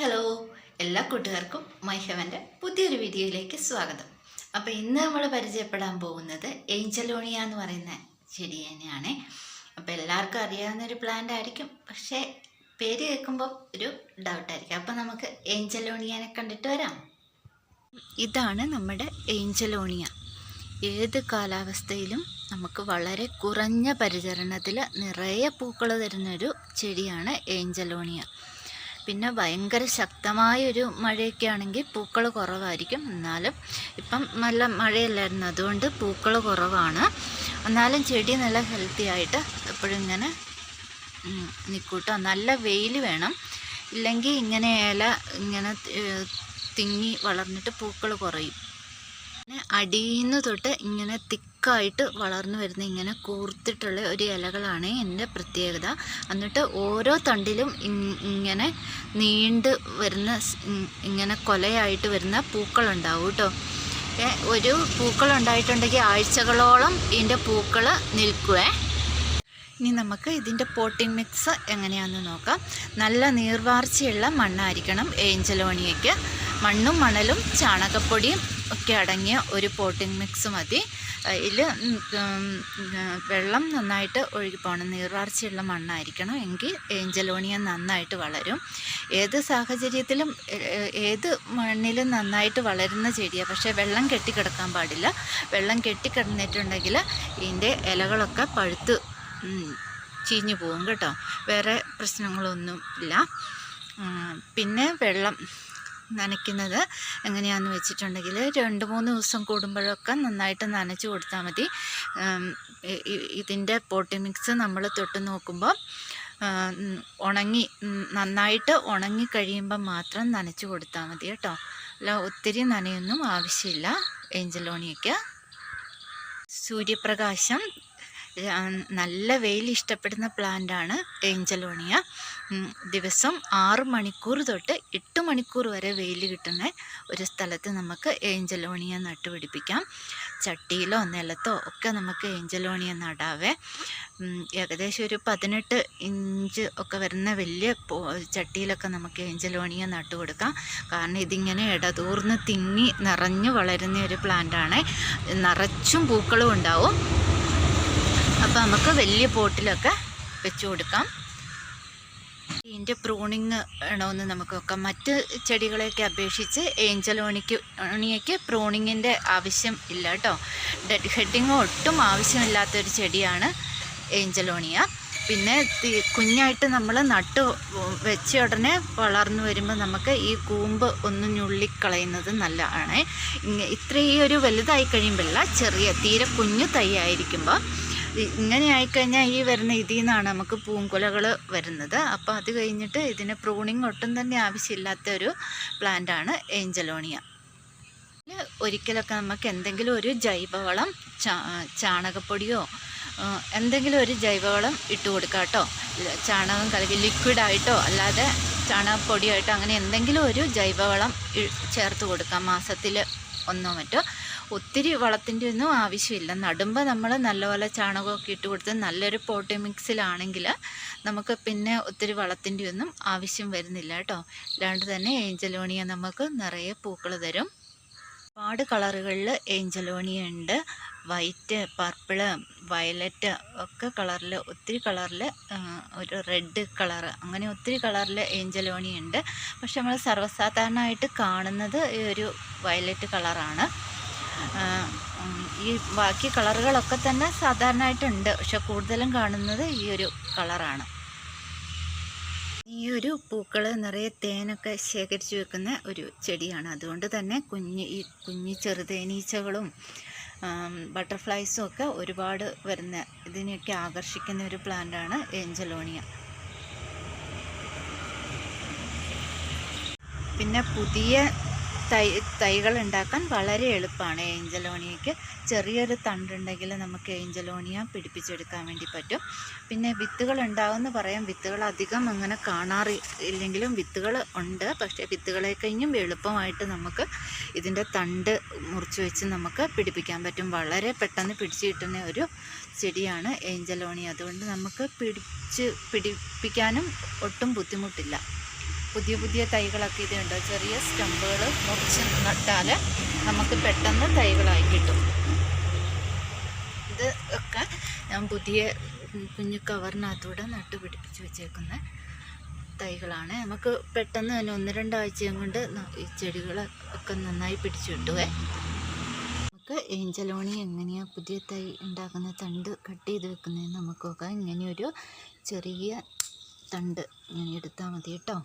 Hello. എല്ലാ കൂട്ടുകാർക്കും my ഹെവന്റെ പുതിയൊരു വീഡിയോയിലേക്ക് സ്വാഗതം. അപ്പോൾ ഇന്ന് നമ്മൾ പരിചയപ്പെടാൻ പോകുന്നത് ഏഞ്ചലോണിയ എന്ന് പറയുന്ന ചെടി തന്നെയാണ്. അപ്പോൾ എല്ലാവർക്കും അറിയാവുന്നൊരു പ്ലാന്റ് ആയിരിക്കും. പക്ഷേ പേര് കേൾക്കുമ്പോൾ ഒരു ഡൗട്ടായിരിക്കും അപ്പോൾ നമുക്ക് ഏഞ്ചലോണിയനെ കണ്ടിട്ട് വരാം. ഇതാണ് നമ്മുടെ ഏഞ്ചലോണിയ. ഏത് കാലാവസ്ഥയിലും നമുക്ക് വളരെ കുറഞ്ഞ പരിചരണത്തിൽ നിറയെ പൂക്കൾ തരുന്നൊരു ചെടിയാണ് ഏഞ്ചലോണിയ. പിന്നെ ഭയങ്കര ശക്തമായ ഒരു മഴയൊക്കെ ആണെങ്കിൽ പൂക്കൾ കുറവായിരിക്കും. എന്നാലും ഇപ്പം നല്ല മഴയല്ലായിരുന്നു. അതുകൊണ്ട് പൂക്കൾ കുറവാണ്. എന്നാലും ചെടി നല്ല ഹെൽത്തി ആയിട്ട് എപ്പോഴും ഇങ്ങനെ നിൽക്കൂട്ടോ. നല്ല വെയിൽ വേണം. ഇല്ലെങ്കിൽ ഇങ്ങനെ ഇല ഇങ്ങനെ തിങ്ങി വളർന്നിട്ട് പൂക്കൾ കുറയും. പിന്നെ നിന്ന് തൊട്ട് ഇങ്ങനെ തിക്കായിട്ട് വളർന്നു വരുന്ന ഇങ്ങനെ കൂർത്തിട്ടുള്ള ഒരു ഇലകളാണ് എന്റെ പ്രത്യേകത. എന്നിട്ട് ഓരോ തണ്ടിലും ഇങ്ങനെ നീണ്ട് വരുന്ന ഇങ്ങനെ കൊലയായിട്ട് വരുന്ന പൂക്കളുണ്ടാവും കേട്ടോ ഒരു പൂക്കൾ ഉണ്ടായിട്ടുണ്ടെങ്കിൽ ആഴ്ചകളോളം ഇതിന്റെ പൂക്കൾ നിൽക്കുവേ. ഇനി നമുക്ക് ഇതിന്റെ പോട്ടിംഗ് മിക്സ് എങ്ങനെയാണെന്ന് നോക്കാം. നല്ല നീർവാർച്ചയുള്ള മണ്ണായിരിക്കണം ഏഞ്ചലോണിയയ്ക്ക്. മണ്ണും മണലും ചാണകപ്പൊടിയും ഒക്കെ അടങ്ങിയ ഒരു പോട്ടിംഗ് മിക്സ് മതി. ഇതിൽ വെള്ളം നന്നായിട്ട് ഒഴുകി പോകണം. നീർവാർച്ചയുള്ള മണ്ണായിരിക്കണം എങ്കിൽ ഏഞ്ചലോണിയ നന്നായിട്ട് വളരും. ഏത് സാഹചര്യത്തിലും ഏത് മണ്ണിലും നന്നായിട്ട് വളരുന്ന ചെടിയാണ് പക്ഷേ വെള്ളം കെട്ടിക്കിടക്കാൻ പാടില്ല. വെള്ളം കെട്ടിക്കിടന്നിട്ടുണ്ടെങ്കിൽ ഇതിന്റെ ഇലകളൊക്കെ പഴുത്ത് ചീഞ്ഞു പോകും കേട്ടോ. വേറെ പ്രശ്നങ്ങളൊന്നും ഇല്ല. പിന്നെ വെള്ളം നനയ്ക്കുന്നത് എങ്ങനെയാണെന്ന് വെച്ചിട്ടുണ്ടെങ്കിൽ രണ്ട് മൂന്ന് ദിവസം കൂടുമ്പോഴൊക്കെ നന്നായിട്ട് നനച്ച് കൊടുത്താൽ മതി. ഇതിന്റെ പോട്ടി മിക്സ് നമ്മൾ തൊട്ട് നോക്കുമ്പോൾ ഉണങ്ങി നന്നായിട്ട് ഉണങ്ങി കഴിയുമ്പോൾ മാത്രം നനച്ച് കൊടുത്താൽ മതി കേട്ടോ. അല്ല ഒത്തിരി നനയൊന്നും ആവശ്യമില്ല ഏഞ്ചലോണിയൊക്കെ സൂര്യപ്രകാശം നല്ല വെയിൽ ഇഷ്ടപ്പെടുന്ന പ്ലാന്റാണ് ഏഞ്ചലോണിയ ദിവസം ആറ് മണിക്കൂർ തൊട്ട് എട്ട് മണിക്കൂർ വരെ വെയിൽ കിട്ടുന്ന ഒരു സ്ഥലത്ത് നമുക്ക് ഏഞ്ചലോണിയ നട്ടുപിടിപ്പിക്കാം ചട്ടിയിലോ നിലത്തോ ഒക്കെ നമുക്ക് ഏഞ്ചലോണിയ നടാവേ. ഏകദേശം ഒരു പതിനെട്ട് ഇഞ്ച് ഒക്കെ വരുന്ന വലിയ ചട്ടിയിലൊക്കെ നമുക്ക് ഏഞ്ചലോണിയ നട്ടു കൊടുക്കാം. കാരണം ഇതിങ്ങനെ ഇടതൂർന്ന് തിങ്ങി നിറഞ്ഞു വളരുന്ന ഒരു പ്ലാന്റാണ് നിറച്ചും പൂക്കളും ഉണ്ടാവും. അപ്പോൾ നമുക്ക് വലിയ പോട്ടിലൊക്കെ വെച്ച് കൊടുക്കാം. ഇതിന്റെ പ്രൂണിങ് വേണമെന്ന് നമുക്ക് നോക്കാം. മറ്റ് ചെടികളെയൊക്കെ അപേക്ഷിച്ച് ഏഞ്ചലോണിക്ക് ഓണിയയ്ക്ക് പ്രൂണിങ്ങിന്റെ ആവശ്യം ഇല്ല കേട്ടോ. ഡെഡ് ഹെഡിങ് ഒട്ടും ആവശ്യമില്ലാത്തൊരു ചെടിയാണ് ഏഞ്ചലോണിയ പിന്നെ കുഞ്ഞായിട്ട് നമ്മൾ നട്ട് വെച്ച ഉടനെ വളർന്നു വരുമ്പോൾ നമുക്ക് ഈ കൂമ്പ് ഒന്ന് ഞുള്ളിക്കളയുന്നത് നല്ലതാണ്. ഇത്രയും ഒരു വലുതായി കഴിയുമ്പോഴല്ല ചെറിയ തീരെ കുഞ്ഞു തൈ ആയിരിക്കുമ്പോൾ ഇങ്ങനെ ആയിക്കഴിഞ്ഞാൽ ഈ വരുന്ന ഇതിൽ നിന്നാണ് നമുക്ക് പൂങ്കുലകൾ വരുന്നത്. അപ്പോൾ അത് കഴിഞ്ഞിട്ട് ഇതിന് പ്രൂണിങ് ഒട്ടും തന്നെ ആവശ്യമില്ലാത്ത ഒരു പ്ലാന്റാണ് ഏഞ്ചലോണിയ. ഒരിക്കലൊക്കെ നമുക്ക് എന്തെങ്കിലും ഒരു ജൈവവളം ചാണകപ്പൊടിയോ എന്തെങ്കിലും ഒരു ജൈവവളം ഇട്ട് കൊടുക്കാം കേട്ടോ. ചാണകം കലക്കി ലിക്വിഡായിട്ടോ അല്ലാതെ ചാണകപ്പൊടിയായിട്ടോ അങ്ങനെ എന്തെങ്കിലും ഒരു ജൈവവളം ചേർത്ത് കൊടുക്കാം. മാസത്തിൽ ഒന്നോ മറ്റോ. ഒത്തിരി വളത്തിന്റെ ഒന്നും ആവശ്യമില്ല. നടുമ്പോൾ നമ്മൾ നല്ലപോലെ ചാണകമൊക്കെ ഇട്ട് കൊടുത്ത് നല്ലൊരു പോട്ടി മിക്സിലാണെങ്കിൽ നമുക്ക് പിന്നെ ഒത്തിരി വളത്തിന്റെ ഒന്നും ആവശ്യം വരുന്നില്ല കേട്ടോ. അല്ലാണ്ട് തന്നെ ഏഞ്ചലോണിയ നമുക്ക് നിറയെ പൂക്കൾ തരും. ഒരുപാട് കളറുകളിൽ ഏഞ്ചലോണിയ ഉണ്ട്. വൈറ്റ് പർപ്പിൾ വയലറ്റ് ഒക്കെ കളറിൽ ഒത്തിരി കളറിൽ ഒരു റെഡ് കളറ് അങ്ങനെ ഒത്തിരി കളറിൽ ഏഞ്ചലോണിയ ഉണ്ട്. പക്ഷെ നമ്മൾ സർവസാധാരണമായിട്ട് കാണുന്നത് ഈ ഒരു വയലറ്റ് കളറാണ്. ഈ ബാക്കി കളറുകളൊക്കെ തന്നെ സാധാരണയായിട്ടുണ്ട്. പക്ഷെ കൂടുതലും കാണുന്നത് ഈ ഒരു കളറാണ്. ഈ ഒരു പൂക്കൾ നിറയെ തേനൊക്കെ ശേഖരിച്ച് വെക്കുന്ന ഒരു ചെടിയാണ്. അതുകൊണ്ട് തന്നെ കുഞ്ഞ് ഈ കുഞ്ഞു ചെറുതേനീച്ചകളും ബട്ടർഫ്ലൈസും ഒക്കെ ഒരുപാട് വരുന്ന ഇതിനെയൊക്കെ ആകർഷിക്കുന്ന ഒരു പ്ലാന്റാണ് ഏഞ്ചലോണിയ. പിന്നെ പുതിയ തൈ തൈകൾ ഉണ്ടാക്കാൻ വളരെ എളുപ്പമാണ്. ഏഞ്ചലോണിയയ്ക്ക് ചെറിയൊരു തണ്ടുണ്ടെങ്കിൽ നമുക്ക് ഏഞ്ചലോണിയ പിടിപ്പിച്ചെടുക്കാൻ വേണ്ടി പറ്റും. പിന്നെ വിത്തുകൾ ഉണ്ടാവുമെന്ന് പറയാം. വിത്തുകൾ അധികം അങ്ങനെ കാണാറി ഇല്ലെങ്കിലും വിത്തുകൾ ഉണ്ട്. പക്ഷേ വിത്തുകളെ കഴിഞ്ഞും എളുപ്പമായിട്ട് നമുക്ക് ഇതിന്റെ തണ്ട് മുറിച്ച് വെച്ച് നമുക്ക് പിടിപ്പിക്കാൻ പറ്റും. വളരെ പെട്ടെന്ന് പിടിച്ച് കിട്ടുന്ന ഒരു ചെടിയാണ് ഏഞ്ചലോണി അതുകൊണ്ട് നമുക്ക് പിടിച്ച് പിടിപ്പിക്കാനും ഒട്ടും ബുദ്ധിമുട്ടില്ല. പുതിയ പുതിയ തൈകളൊക്കെ ഇതുണ്ട്. ചെറിയ സ്റ്റമ്പുകൾ മുറിച്ച് നട്ടാൽ നമുക്ക് പെട്ടെന്ന് തൈകളായി കിട്ടും. ഇത് ഒക്കെ ഞാൻ പുതിയ കുഞ്ഞു കവറിനകത്തൂടെ നട്ട് പിടിപ്പിച്ച് വെച്ചേക്കുന്ന തൈകളാണ്. നമുക്ക് പെട്ടെന്ന് തന്നെ ഒന്ന് രണ്ടാഴ്ചയും കൊണ്ട് ഈ ചെടികൾ ഒക്കെ നന്നായി പിടിച്ചു കിട്ടുവേ. നമുക്ക് ഏഞ്ചലോണി എങ്ങനെയാണ് പുതിയ തൈ ഉണ്ടാക്കുന്ന തണ്ട് കട്ട് ചെയ്ത് വെക്കുന്നതെന്ന് നമുക്ക് നോക്കാം. ഇങ്ങനെയൊരു ചെറിയ തണ്ട് ഇങ്ങനെ എടുത്താൽ മതി കേട്ടോ.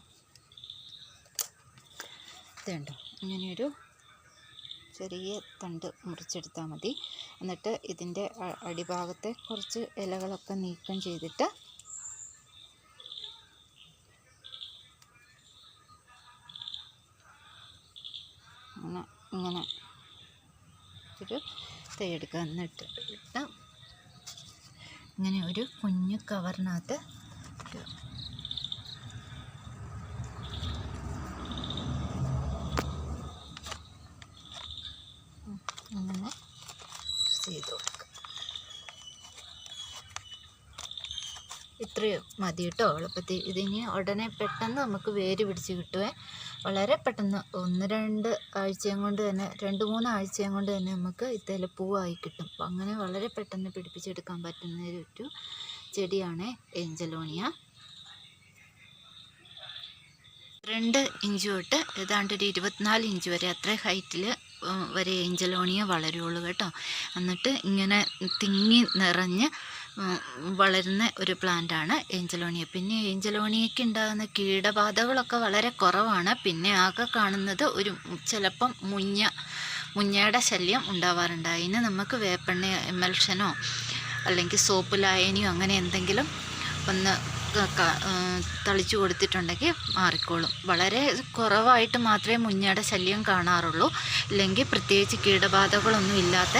ഇതുണ്ടോ ഇങ്ങനെയൊരു ചെറിയ തണ്ട് മുറിച്ചെടുത്താൽ മതി. എന്നിട്ട് ഇതിന്റെ അടിഭാഗത്തെ കുറച്ച് ഇലകളൊക്കെ നീക്കം ചെയ്തിട്ട് അങ്ങനെ ഇങ്ങനെ ഒരു തൈ എന്നിട്ട് ഇട്ട് ഇങ്ങനെ ഒരു കുഞ്ഞു കവറിനകത്ത് ഒരു ഉം, അങ്ങനെ ചെയ്ത് കൊടുക്കുക ഇത്രയും മതി കേട്ടോ. എളുപ്പത്തിൽ ഇതിനി ഉടനെ പെട്ടെന്ന് നമുക്ക് വേര് പിടിച്ച് കിട്ടുവേ. വളരെ പെട്ടെന്ന് ഒന്ന് രണ്ട് ആഴ്ചയും കൊണ്ട് തന്നെ രണ്ട് മൂന്ന് ആഴ്ചയും കൊണ്ട് തന്നെ നമുക്ക് ഇത്തേല പൂവായി കിട്ടും. അപ്പം അങ്ങനെ വളരെ പെട്ടെന്ന് പിടിപ്പിച്ചെടുക്കാൻ പറ്റുന്ന ഒരു ചെടിയാണ് ഏഞ്ചലോണിയ രണ്ട് ഇഞ്ച് തൊട്ട് ഏതാണ്ട് ഒരു ഇരുപത്തിനാല് ഇഞ്ച് വരെ അത്ര ഹൈറ്റിൽ വരെ ഏഞ്ചലോണിയ വളരുള്ളൂ കേട്ടോ. എന്നിട്ട് ഇങ്ങനെ തിങ്ങി നിറഞ്ഞ് വളരുന്ന ഒരു പ്ലാന്റാണ് ഏഞ്ചലോണിയ പിന്നെ ഏഞ്ചലോണിയയ്ക്ക് ഉണ്ടാകുന്ന കീടബാധകളൊക്കെ വളരെ കുറവാണ്. പിന്നെ ആകെ കാണുന്നത് ഒരു ചിലപ്പം മുഞ്ഞ മുഞ്ഞയുടെ ശല്യം ഉണ്ടാവാറുണ്ട്. അതിന് നമുക്ക് വേപ്പെണ്ണ എമൽഷനോ അല്ലെങ്കിൽ സോപ്പ് ലായനിയോ അങ്ങനെ എന്തെങ്കിലും ഒന്ന് തളിച്ചു കൊടുത്തിട്ടുണ്ടെങ്കിൽ മാറിക്കോളും. വളരെ കുറവായിട്ട് മാത്രമേ മുഞ്ഞയുടെ ശല്യം കാണാറുള്ളൂ. ഇല്ലെങ്കിൽ പ്രത്യേകിച്ച് കീടബാധകളൊന്നും ഇല്ലാത്ത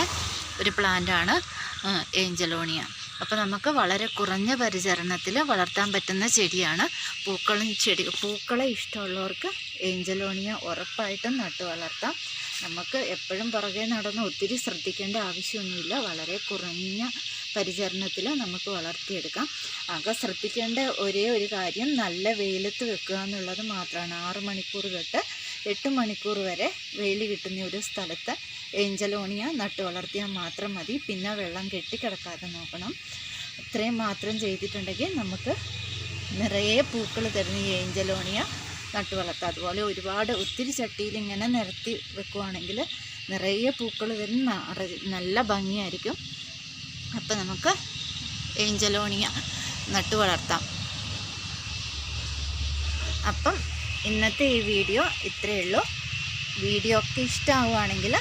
ഒരു പ്ലാന്റാണ് ഏഞ്ചലോണിയ അപ്പോൾ നമുക്ക് വളരെ കുറഞ്ഞ പരിചരണത്തിൽ വളർത്താൻ പറ്റുന്ന ചെടിയാണ്. പൂക്കളും ചെടി പൂക്കളെ ഇഷ്ടമുള്ളവർക്ക് ഏഞ്ചലോണിയ ഉറപ്പായിട്ടും നട്ടു വളർത്താം. നമുക്ക് എപ്പോഴും പുറകെ നടന്ന് ഒത്തിരി ശ്രദ്ധിക്കേണ്ട ആവശ്യമൊന്നുമില്ല. വളരെ കുറഞ്ഞ പരിചരണത്തിൽ നമുക്ക് വളർത്തിയെടുക്കാം. ആകെ ശ്രദ്ധിക്കേണ്ട ഒരേ ഒരു കാര്യം നല്ല വെയിലത്ത് വെക്കുക എന്നുള്ളത് മാത്രമാണ്. ആറ് മണിക്കൂർ തൊട്ട് എട്ട് മണിക്കൂർ വരെ വെയിൽ കിട്ടുന്ന ഒരു സ്ഥലത്ത് ഏഞ്ചലോണിയ നട്ട് വളർത്തിയാൽ മാത്രം മതി. പിന്നെ വെള്ളം കെട്ടിക്കിടക്കാതെ നോക്കണം. ഇത്രയും മാത്രം ചെയ്തിട്ടുണ്ടെങ്കിൽ നമുക്ക് നിറയെ പൂക്കൾ തരുന്ന ഈ ഏഞ്ചലോണിയ നട്ട് വളർത്താം. അതുപോലെ ഒരുപാട് ഒത്തിരി ചട്ടിയിൽ ഇങ്ങനെ നിരത്തി വെക്കുവാണെങ്കിൽ നിറയെ പൂക്കൾ തരുന്ന നല്ല ഭംഗിയായിരിക്കും. അപ്പം നമുക്ക് ഏഞ്ചലോണിയ നട്ട് വളർത്താം. അപ്പം ഇന്നത്തെ ഈ വീഡിയോ ഇത്രയേ ഉള്ളൂ. വീഡിയോ ഒക്കെ ഇഷ്ടമാവുകയാണെങ്കിൽ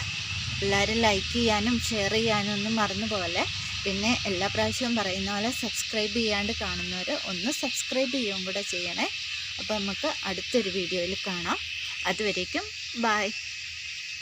എല്ലാവരും ലൈക്ക് ചെയ്യാനും ഷെയർ ചെയ്യാനും ഒന്നും മറന്നു പോലെ പിന്നെ എല്ലാ പ്രാവശ്യവും പറയുന്ന പോലെ സബ്സ്ക്രൈബ് ചെയ്യാണ്ട് കാണുന്നവർ ഒന്ന് സബ്സ്ക്രൈബ് ചെയ്യുകയും കൂടെ ചെയ്യണേ. അപ്പോൾ നമുക്ക് അടുത്തൊരു വീഡിയോയിൽ കാണാം. അതുവരേക്കും ബായ്